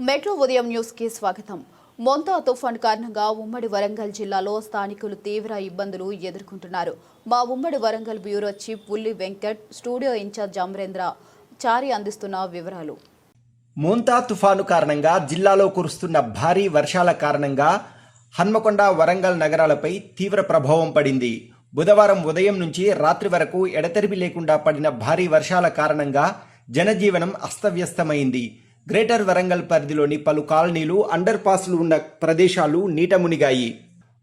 Metro ఉదయం న్యూస్కి స్వాగతం. మొంతా తుఫాన్ కారణంగా ఉమ్మడి వరంగల్ జిల్లాలో స్థానికులు తీవ్ర ఇబ్బందులు ఎదుర్కొంటున్నారు. మా ఉమ్మడి Warangal bureau chief Ulli Venkat studio incharge Amarendra Chari అందిస్తున్న వివరాలు. మోంతా తుఫాను కారణంగా జిల్లాలో కురుస్తున్న భారీ వర్షాల కారణంగా హన్మకొండ వరంగల్ నగరాలపై తీవ్ర ప్రభావం పడింది. బుధవారం ఉదయం నుంచి రాత్రి వరకు ఎడతెరిపి లేకుండా పడిన భారీ వర్షాల కారణంగా జనజీవనం అస్తవ్యస్తమైంది. గ్రేటర్ వరంగల్ పరిధిలోని పలు కాలనీలు అండర్ పాస్లు ఉన్న ప్రదేశాలు నీట మునిగాయి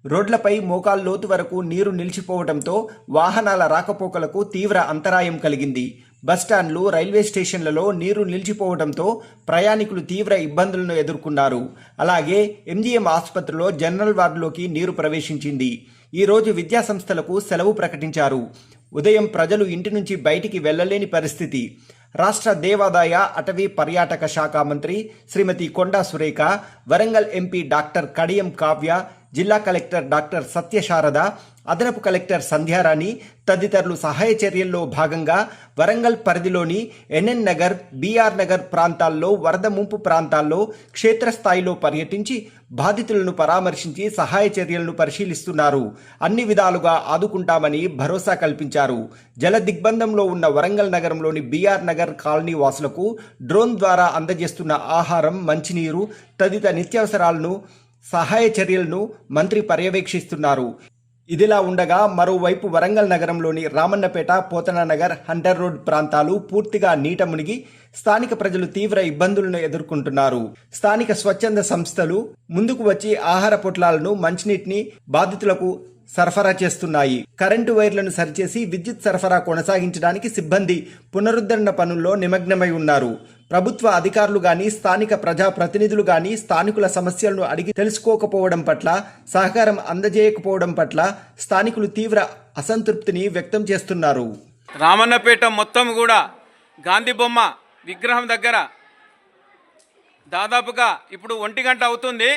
రోడ్లపై మోకాల్ లోతు వరకు నీరు నిలిచిపోవడంతో వాహనాల రాకపోకలకు తీవ్ర అంతరాయం కలిగింది. బస్టాండ్లు రైల్వే స్టేషన్లలో నీరు నిలిచిపోవడంతో ప్రయాణికులు తీవ్ర ఇబ్బందులను ఎదుర్కొన్నారు. అలాగే ఎంజీఎం ఆసుపత్రిలో జనరల్ వార్డులోకి నీరు ప్రవేశించింది. ఈరోజు విద్యాసంస్థలకు సెలవు ప్రకటించారు. ఉదయం ప్రజలు ఇంటి నుంచి బయటికి వెళ్ళలేని పరిస్థితి. రాష్ట్ర దేవాదాయ అటవీ పర్యాటక శాఖ మంత్రి శ్రీమతి కొండా సురేఖ వరంగల్ ఎంపీ డాక్టర్ కడియం కావ్య జిల్లా కలెక్టర్ డాక్టర్ సత్యశారద అదనపు కలెక్టర్ సంధ్యారాణి తదితరులు సహాయ చర్యల్లో భాగంగా వరంగల్ పరిధిలోని ఎన్ఎన్ నగర్ బీఆర్ నగర్ ప్రాంతాల్లో వరద ముంపు ప్రాంతాల్లో క్షేత్రస్థాయిలో పర్యటించి బాధితులను పరామర్శించి సహాయ చర్యలను పరిశీలిస్తున్నారు. అన్ని విధాలుగా ఆదుకుంటామని భరోసా కల్పించారు. జల దిగ్బంధంలో ఉన్న వరంగల్ నగరంలోని బీఆర్ నగర్ కాలనీ వాసులకు డ్రోన్ ద్వారా అందజేస్తున్న ఆహారం మంచినీరు తదితర నిత్యావసరాలను సహాయ చర్యలను మంత్రి పర్యవేక్షిస్తున్నారు. ఇదిలా ఉండగా మరోవైపు వరంగల్ నగరంలోని రామన్నపేట పోతననగర్ హంటర్ రోడ్ ప్రాంతాలు పూర్తిగా నీట మునిగి స్థానిక ప్రజలు తీవ్ర ఇబ్బందులను ఎదుర్కొంటున్నారు. స్థానిక స్వచ్ఛంద సంస్థలు ముందుకు వచ్చి ఆహార పొట్లాలను మంచినీటిని బాధితులకు సరఫరా చేస్తున్నాయి. కరెంటు వైర్లను సరిచేసి విద్యుత్ సరఫరా కొనసాగించడానికి సిబ్బంది పునరుద్ధరణ పనుల్లో నిమగ్నమై ఉన్నారు. ప్రభుత్వ అధికారులు గాని స్థానిక ప్రజా ప్రతినిధులు గాని స్థానికుల సమస్యలను అడిగి తెలుసుకోకపోవడం పట్ల సహకారం అందజేయకపోవడం పట్ల స్థానికులు తీవ్ర అసంతృప్తిని వ్యక్తం చేస్తున్నారు. రామన్నపేట మొత్తం కూడా గాంధీ బొమ్మ విగ్రహం దగ్గర దాదాపుగా ఇప్పుడు ఒంటి గంట అవుతుంది.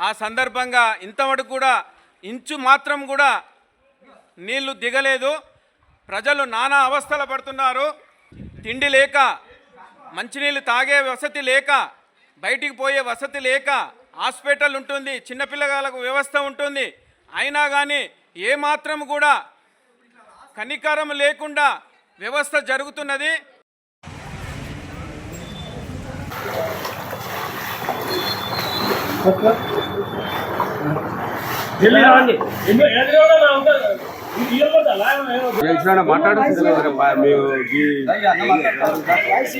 ఆ సందర్భంగా ఇంతవరకు కూడా ఇంచు మాత్రం కూడా నీళ్ళు దిగలేదు. ప్రజలు నానా అవస్థలు పడుతున్నారు. తిండి లేక మంచినీళ్ళు తాగే వసతి లేక బయటికి పోయే వసతి లేక హాస్పిటల్ ఉంటుంది చిన్నపిల్లగాళ్ళకు వ్యవస్థ ఉంటుంది. అయినా కానీ ఏమాత్రం కూడా కనికారం లేకుండా వ్యవస్థ జరుగుతున్నది.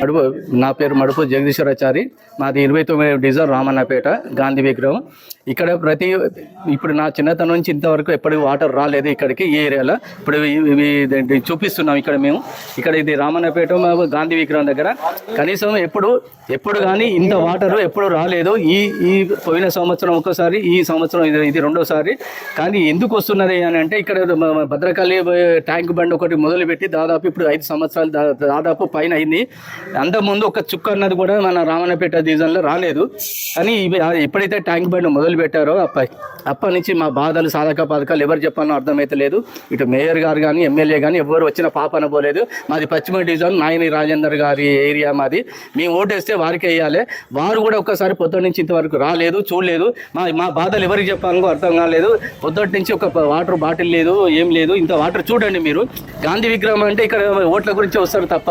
మడుపు నా పేరు మడుపు జగదీశ్వరాచారి. మాది ఇరవై తొమ్మిది డిజైన్ రామన్నపేట గాంధీ విగ్రహం. ఇక్కడ ప్రతి ఇప్పుడు నా చిన్నతనం నుంచి ఇంతవరకు ఎప్పటికీ వాటర్ రాలేదు ఇక్కడికి ఈ ఏరియాలో. ఇప్పుడు ఇవి- చూపిస్తున్నాం ఇక్కడ మేము. ఇక్కడ ఇది రామన్నపేట మా గాంధీ విగ్రహం దగ్గర. కనీసం ఎప్పుడు ఎప్పుడు కానీ ఇంత వాటర్ ఎప్పుడు రాలేదు. ఈ ఈ పోయిన సంవత్సరం ఒక్కసారి ఈ సంవత్సరం ఇది ఇది రెండోసారి. కానీ ఎందుకు వస్తున్నది అని అంటే ఇక్కడ భద్రకాళి ట్యాంక్ బండ్ ఒకటి మొదలుపెట్టి దాదాపు ఇప్పుడు ఐదు సంవత్సరాలు దాదాపు పైన అయింది. అంతకుముందు ఒక చుక్క అన్నది కూడా మన రామన్నపేట డివిజన్లో రాలేదు. కానీ ఇవి ఎప్పుడైతే ట్యాంక్ బండ్ మొదలు పెట్టారో అప్ప అప్పటి నుంచి మా బాధలు సాధక పథకాలు ఎవరు చెప్పాలో అర్థమైతే లేదు. ఇటు మేయర్ గారు కానీ ఎమ్మెల్యే కానీ ఎవరు వచ్చిన పాప అనబోలేదు మాది పశ్చిమ డివిజన్ నాయని రాజేందర్ గారి ఏరియా మాది. మేము ఓటేస్తే వారికి వేయాలి వారు కూడా ఒక్కసారి పొద్దుటి నుంచి ఇంతవరకు రాలేదు చూడలేదు. మా మా బాధలు ఎవరికి చెప్పాలో అర్థం కాలేదు. పొద్దుటి నుంచి ఒక వాటర్ బాటిల్ లేదు ఏం లేదు. ఇంత వాటర్ చూడండి మీరు. గాంధీ విగ్రహం అంటే ఇక్కడ ఓట్ల గురించి వస్తారు తప్ప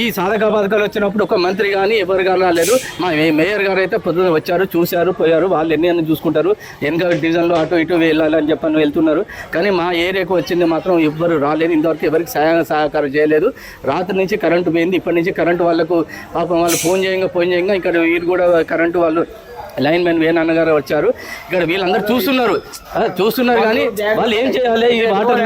ఈ సాధక పథకాలు వచ్చినప్పుడు ఒక మంత్రి కానీ ఎవరు కానీ రాలేదు. మా మేయర్ గారు అయితే పొద్దున వచ్చారు చూశారు పోయారు. వాళ్ళు ఎన్ని అన్ని చూసుకుంటారు. వెనక డివిజన్లో అటు ఇటు వెళ్ళాలని చెప్పని వెళ్తున్నారు. కానీ మా ఏరియాకు వచ్చింది మాత్రం ఎవ్వరు రాలేదు. ఇంతవరకు ఎవరికి సహాయ సహకారం చేయలేదు. రాత్రి నుంచి కరెంటు పోయింది. ఇప్పటి నుంచి కరెంటు వాళ్ళకు పాపం వాళ్ళు ఫోన్ చేయంగా ఫోన్ చేయంగా ఇక్కడ వీరు కూడా కరెంటు వాళ్ళు లైన్ మ్యాన్ వేణు గారు వచ్చారు. ఇక్కడ వీళ్ళందరూ చూస్తున్నారు. చూస్తున్నారు కానీ వాళ్ళు ఏం చేయాలి? ఈ వాటర్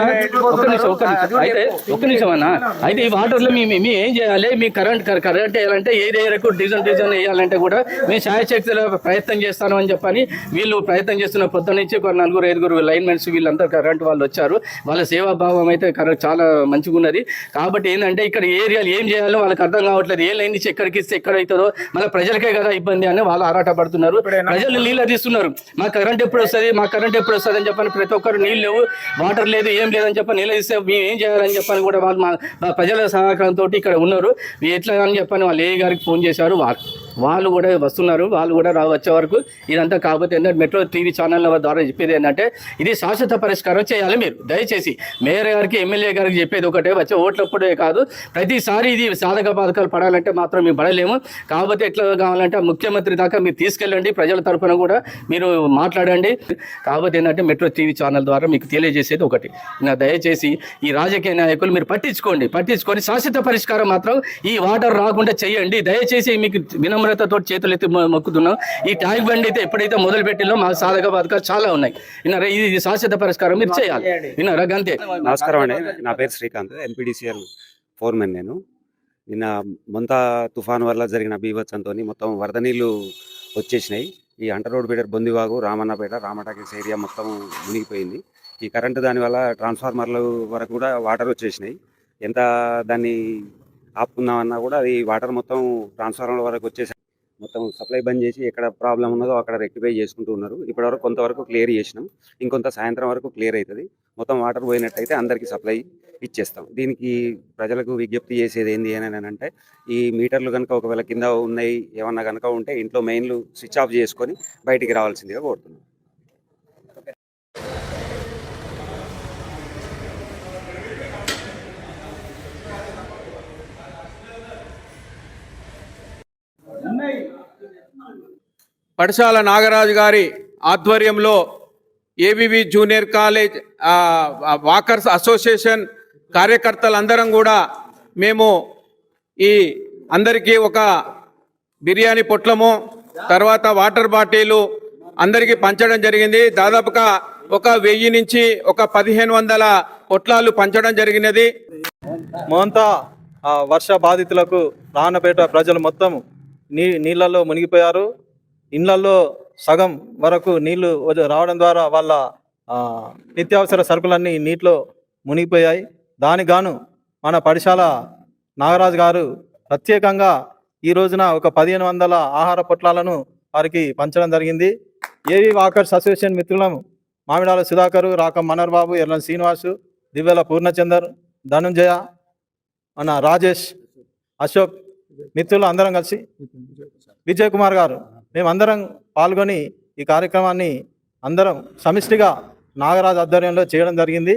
ఒక్క నిమిషం ఒక్క నిమిషం. అయితే ఒక్క నిమిషం అన్న. అయితే ఈ వాటర్లో మీ మీ ఏం చేయాలి? మీ కరెంట్ కరెంట్ వేయాలంటే ఏ ఏరకు డీజిల్ డీజిల్ వేయాలంటే కూడా మేము ఛాయశక్తిలో ప్రయత్నం చేస్తాను అని చెప్పని వీళ్ళు ప్రయత్నం చేస్తున్న పొద్దు నుంచి ఒక నలుగురు ఐదుగురు లైన్ మెన్స్ వీళ్ళంతా కరెంట్ వాళ్ళు వచ్చారు. వాళ్ళ సేవాభావం అయితే కరెక్ట్ చాలా మంచిగా ఉన్నది. కాబట్టి ఏంటంటే ఇక్కడ ఏరియాలు ఏం చేయాలో వాళ్ళకి అర్థం కావట్లేదు. ఏ లైన్ నుంచి ఎక్కడికి ఇస్తే ఎక్కడ అవుతుందో మళ్ళీ ప్రజలకే కదా ఇబ్బంది అని వాళ్ళు ఆరాటపడుతున్నారు. ప్రజలు నీళ్ళు తీస్తున్నారు మా కరెంట్ ఎప్పుడు వస్తుంది? మా కరెంట్ ఎప్పుడు వస్తుంది అని చెప్పని ప్రతి ఒక్కరు నీళ్ళు లేవు. వాటర్ లేదు ఏం లేదని చెప్పని నీళ్ళు ఇస్తే మేము ఏం చేయాలని చెప్పని కూడా వాళ్ళు మా ప్రజల సహకారంతో ఇక్కడ ఉన్నారు. ఎట్లా అని చెప్పని వాళ్ళు ఏ గారికి ఫోన్ చేశారు వారు వాళ్ళు కూడా వస్తున్నారు వాళ్ళు కూడా రా వచ్చే వరకు ఇదంతా కాకపోతే ఏంటంటే మెట్రో టీవీ ఛానల్ ద్వారా చెప్పేది ఏంటంటే ఇది శాశ్వత పరిష్కారం చేయాలి మీరు. దయచేసి మేయర్ గారికి ఎమ్మెల్యే గారికి చెప్పేది ఒకటే వచ్చే ఓట్లప్పుడే కాదు. ప్రతిసారి ఇది సాధక బాధకాలు పడాలంటే మాత్రం మేము పడలేము. కాకపోతే ఎట్లా కావాలంటే ముఖ్యమంత్రి దాకా మీరు తీసుకెళ్ళండి ప్రజల తరఫున కూడా మీరు మాట్లాడండి. కాకపోతే ఏంటంటే మెట్రో టీవీ ఛానల్ ద్వారా మీకు తెలియజేసేది ఒకటి. నా దయచేసి ఈ రాజకీయ నాయకులు మీరు పట్టించుకోండి. పట్టించుకొని శాశ్వత పరిష్కారం మాత్రం ఈ వాటర్ రాకుండా చేయండి. దయచేసి మీకు వినమ్రతతో చేతులు ఎత్తి మొక్కుతున్నాం ఈ ట్యాంక్ బండి అయితే ఎప్పుడైతే మొదలు పెట్టిలో మా సాధక బాధకాలు చాలా ఉన్నాయి. విన్నారా? ఇది శాశ్వత పరిష్కారం మీరు చేయాలి. విన్నారా? గంతే. నమస్కారం అండి. నా పేరు శ్రీకాంత్ ఎన్పిడిసిఎల్ ఫోర్మెన్ నేను. నిన్న మొంత తుఫాను వల్ల జరిగిన బీభత్సంతో మొత్తం వరద నీళ్ళు వచ్చేసినాయి. ఈ అంటర్ రోడ్ బీడర్ బొందివాగు రామన్నపేట రామటాకిల్స్ ఏరియా మొత్తం మునిగిపోయింది. ఈ కరెంటు దానివల్ల ట్రాన్స్ఫార్మర్లు వరకు కూడా వాటర్ వచ్చేసినాయి. ఎంత దాన్ని ఆపుకుందామన్నా కూడా అది వాటర్ మొత్తం ట్రాన్స్ఫార్మర్ల వరకు వచ్చేసి మొత్తం సప్లై బంద్ చేసి ఎక్కడ ప్రాబ్లం ఉన్నదో అక్కడ రెక్టిఫై చేసుకుంటూ ఉన్నారు. ఇప్పటివరకు కొంతవరకు క్లియర్ చేసినాం. ఇంకొంత సాయంత్రం వరకు క్లియర్ అవుతుంది మొత్తం వాటర్ పోయినట్టయితే అందరికీ సప్లై ఇచ్చేస్తాం. దీనికి ప్రజలకు విజ్ఞప్తి చేసేది ఏంది అని అంటే ఈ మీటర్లు కనుక ఒకవేళ కింద ఉన్నాయి ఏమన్నా కనుక ఉంటే ఇంట్లో మెయిన్లు స్విచ్ ఆఫ్ చేసుకొని బయటికి రావాల్సిందిగా కోరుతున్నాం. పడశాల నాగరాజు గారి ఆధ్వర్యంలో ABV junior college walkers association కార్యకర్తలందరం కూడా మేము ఈ అందరికీ ఒక బిర్యానీ పొట్లము తర్వాత వాటర్ బాటిలు అందరికీ పంచడం జరిగింది. దాదాపుగా ఒక వెయ్యి నుంచి ఒక పదిహేను వందల పొట్లాలు పంచడం జరిగినది. మోంతా వర్ష బాధితులకు రానపేట ప్రజలు మొత్తం నీ నీళ్ళల్లో మునిగిపోయారు. ఇళ్ళలో సగం వరకు నీళ్ళు రావడం ద్వారా వాళ్ళ నిత్యావసర సరుకులన్నీ నీటిలో మునిగిపోయాయి. దానికి గాను మన పడిశాల నాగరాజు గారు ప్రత్యేకంగా ఈ రోజున ఒక పదిహేను వందల ఆహార పొట్లాలను వారికి పంచడం జరిగింది. ఏవి వాకర్స్ అసోసియేషన్ మిత్రులను మామిడాల సుధాకరు రాకం మనర్ బాబు ఎర్లం శ్రీనివాసు దివ్యల పూర్ణచందర్ ధనుంజయ మన రాజేష్ అశోక్ మిత్రులు అందరం కలిసి విజయ్ కుమార్ గారు. మేమందరం పాల్గొని ఈ కార్యక్రమాన్ని అందరం సమిష్టిగా నాగరాజు ఆధ్వర్యంలో చేయడం జరిగింది.